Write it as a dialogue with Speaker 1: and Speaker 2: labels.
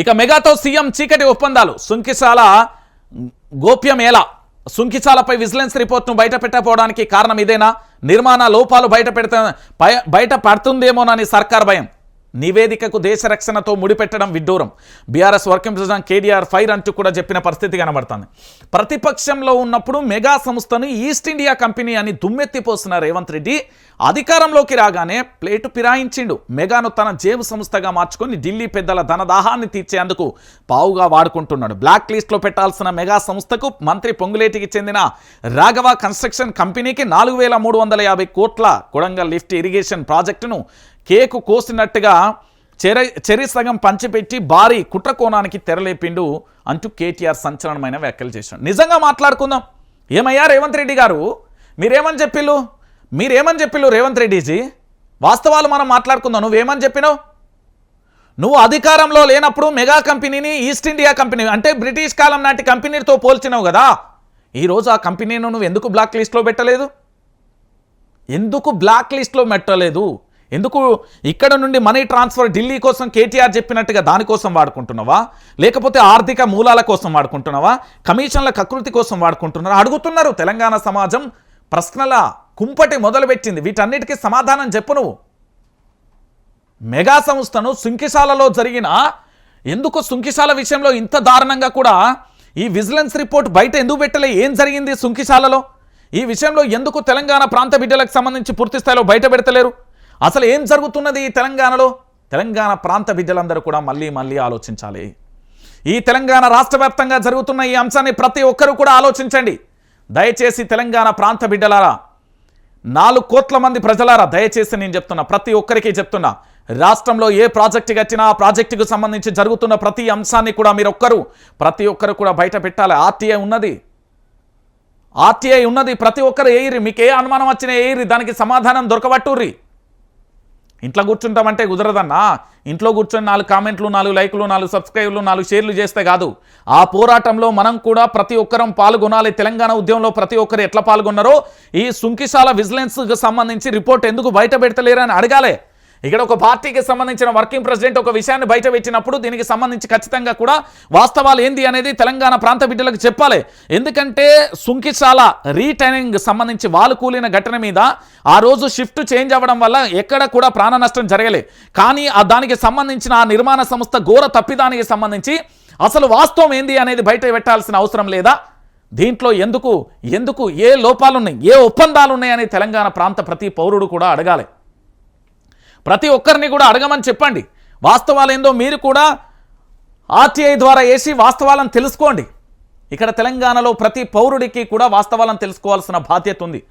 Speaker 1: ఇక మెగాతో సీఎం చీకటి ఒప్పందాలు. సుంకిసాల గోప్యమేళ. సుంకిశాలపై విజిలెన్స్ రిపోర్ట్ను బయట పెట్టకపోవడానికి కారణం ఇదేనా? నిర్మాణ లోపాలు బయట పెడతా బయట పడుతుందేమోనని సర్కార్ భయం. నివేదికకు దేశ రక్షణతో ముడిపెట్టడం విడ్డూరం. BRS working president KTR fire అంటూ కూడా చెప్పిన పరిస్థితి కనబడుతుంది. ప్రతిపక్షంలో ఉన్నప్పుడు మెగా సంస్థను ఈస్ట్ ఇండియా కంపెనీ అని దుమ్మెత్తిపోసిన రేవంత్ రెడ్డి అధికారంలోకి రాగానే ప్లేటు పిరాయించిండు. మెగాను తన జేబు సంస్థగా మార్చుకొని ఢిల్లీ పెద్దల ధనదాహాన్ని తీర్చేందుకు పావుగా వాడుకుంటున్నాడు. బ్లాక్ లిస్ట్లో పెట్టాల్సిన మెగా సంస్థకు మంత్రి పొంగులేటికి చెందిన రాఘవ కన్స్ట్రక్షన్ కంపెనీకి నాలుగు వేల మూడు వందల యాభై కోట్ల కొడంగల్ లిఫ్ట్ ఇరిగేషన్ ప్రాజెక్టును కేకు కోసినట్టుగా చెర చెరి సగం పంచిపెట్టి భారీ కుట్రకోణానికి తెరలేపిండు అంటూ కేటీఆర్ సంచలనమైన వ్యాఖ్యలు చేశాడు. నిజంగా మాట్లాడుకుందాం. ఏమయ్యా రేవంత్ రెడ్డి గారు? మీరేమని చెప్పిల్లు? మీరేమని చెప్పిల్లు రేవంత్ రెడ్డిజీ? వాస్తవాలు మనం మాట్లాడుకుందాం. నువ్వేమని చెప్పినావు? నువ్వు అధికారంలో లేనప్పుడు మెగా కంపెనీని ఈస్ట్ ఇండియా కంపెనీ అంటే బ్రిటిష్ కాలం నాటి కంపెనీతో పోల్చినావు కదా. ఈరోజు ఆ కంపెనీను నువ్వు ఎందుకు బ్లాక్ లిస్ట్లో పెట్టలేదు? ఎందుకు బ్లాక్ లిస్ట్లో పెట్టలేదు? ఎందుకు ఇక్కడ నుండి మనీ ట్రాన్స్ఫర్ ఢిల్లీ కోసం కేటీఆర్ చెప్పినట్టుగా దానికోసం వాడుకుంటున్నావా? లేకపోతే ఆర్థిక మూలాల కోసం వాడుకుంటున్నావా? కమిషన్ల కకృతి కోసం వాడుకుంటున్నారా? అడుగుతున్నారు తెలంగాణ సమాజం ప్రశ్నల కుంపటి మొదలుపెట్టింది. వీటన్నిటికీ సమాధానం చెప్పు నువ్వు. మెగా సంస్థను సుంకిశాలలో జరిగిన ఎందుకు సుంకిశాల విషయంలో ఇంత దారుణంగా కూడా ఈ విజిలెన్స్ రిపోర్ట్ బయట ఎందుకు పెట్టలే? ఏం జరిగింది సుంకిశాలలో? ఈ విషయంలో ఎందుకు తెలంగాణ ప్రాంత బిడ్డలకు సంబంధించి పూర్తి స్థాయిలో బయట పెడతలేరు? అసలు ఏం జరుగుతున్నది ఈ తెలంగాణలో? తెలంగాణ ప్రాంత బిడ్డలందరూ కూడా మళ్ళీ మళ్ళీ ఆలోచించాలి. ఈ తెలంగాణ రాష్ట్ర జరుగుతున్న ఈ అంశాన్ని ప్రతి ఒక్కరూ కూడా ఆలోచించండి. దయచేసి తెలంగాణ ప్రాంత బిడ్డలారా నాలుగు కోట్ల మంది ప్రజలారా దయచేసి నేను చెప్తున్నా ప్రతి ఒక్కరికి చెప్తున్నా రాష్ట్రంలో ఏ ప్రాజెక్టు కట్టినా ఆ ప్రాజెక్టుకు సంబంధించి జరుగుతున్న ప్రతి అంశాన్ని కూడా మీరు ఒక్కరు ప్రతి ఒక్కరు కూడా బయట పెట్టాలి. ఆర్టీఐ ఉన్నది. ఆర్టీఐ ఉన్నది. ప్రతి ఒక్కరు ఏయిరి మీకు ఏ అనుమానం వచ్చినా ఏయిరి దానికి సమాధానం దొరకబట్టుర్రి. ఇంట్లో కూర్చుంటామంటే కుదరదన్నా. ఇంట్లో కూర్చొని నాలుగు కామెంట్లు నాలుగు లైకులు నాలుగు సబ్స్క్రైబ్లు నాలుగు షేర్లు చేస్తే కాదు. ఆ పోరాటంలో మనం కూడా ప్రతి ఒక్కరం పాల్గొనాలి. తెలంగాణ ఉద్యమంలో ప్రతి ఒక్కరు ఎట్లా పాల్గొన్నారో ఈ సుంకిశాల విజిలెన్స్కి సంబంధించి రిపోర్ట్ ఎందుకు బయట పెడతలేరని అడగాలి. ఇక్కడ ఒక పార్టీకి సంబంధించిన వర్కింగ్ ప్రెసిడెంట్ ఒక విషయాన్ని బయట పెట్టినప్పుడు దీనికి సంబంధించి ఖచ్చితంగా కూడా వాస్తవాలు ఏంది అనేది తెలంగాణ ప్రాంత బిడ్డలకు చెప్పాలి. ఎందుకంటే సుంకిశాల రీటైనింగ్ సంబంధించి వాళ్ళు కూలిన ఘటన మీద ఆ రోజు షిఫ్ట్ చేంజ్ అవ్వడం వల్ల ఎక్కడ కూడా ప్రాణ నష్టం జరగలే. కానీ ఆ దానికి సంబంధించిన ఆ నిర్మాణ సంస్థ ఘోర తప్పిదానికి సంబంధించి అసలు వాస్తవం ఏంది అనేది బయట పెట్టాల్సిన అవసరం లేదా? దీంట్లో ఎందుకు ఎందుకు ఏ లోపాలు ఉన్నాయి ఏ ఒప్పందాలున్నాయని తెలంగాణ ప్రాంత ప్రతి పౌరుడు కూడా అడగాలి. ప్రతి ఒక్కరిని కూడా అడగమని చెప్పండి. వాస్తవాలు ఏందో మీరు కూడా ఆర్టీఐ ద్వారా వేసి వాస్తవాలను తెలుసుకోండి. ఇక్కడ తెలంగాణలో ప్రతి పౌరుడికి కూడా వాస్తవాలను తెలుసుకోవాల్సిన బాధ్యత ఉంది.